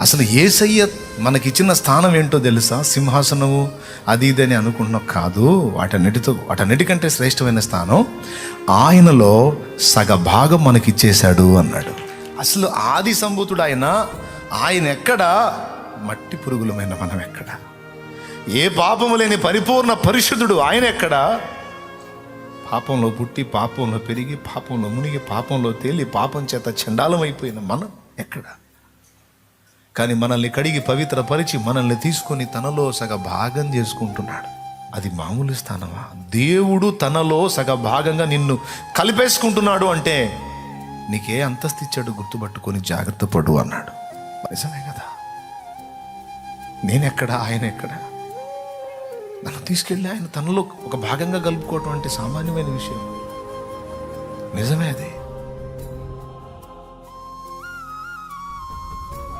అసలు ఏసయ్య మనకిచ్చిన స్థానం ఏంటో తెలుసా? సింహాసనము అది ఇది అని అనుకుంటున్నాం. కాదు వాటన్నిటితో వాటన్నిటికంటే శ్రేష్టమైన స్థానం ఆయనలో సగ భాగం మనకిచ్చేశాడు అన్నాడు. అసలు ఆది సంభూతుడు ఆయన ఆయన ఎక్కడ మట్టి పురుగులమైన మనం ఎక్కడ ఏ పాపము లేని పరిపూర్ణ పరిశుద్ధుడు ఆయన ఎక్కడ పాపంలో పుట్టి పాపంలో పెరిగి పాపంలో మునిగి పాపంలో తేలి పాపం చేత చండాలం అయిపోయిన మనం ఎక్కడ? కానీ మనల్ని కడిగి పవిత్రపరిచి మనల్ని తీసుకొని తనలో సగ భాగం చేసుకుంటున్నాడు. అది మామూలు స్థానమా? దేవుడు తనలో సగ భాగంగా నిన్ను కలిపేసుకుంటున్నాడు అంటే నీకే అంతస్తు ఇచ్చాడు గుర్తుపట్టుకొని జాగ్రత్త పడు అన్నాడు. నిజమే కదా? నేనెక్కడ? ఆయన ఎక్కడ? నన్ను తీసుకెళ్ళి ఆయన తనలో ఒక భాగంగా కలుపుకోవటం అంటే సామాన్యమైన విషయం. నిజమే అది?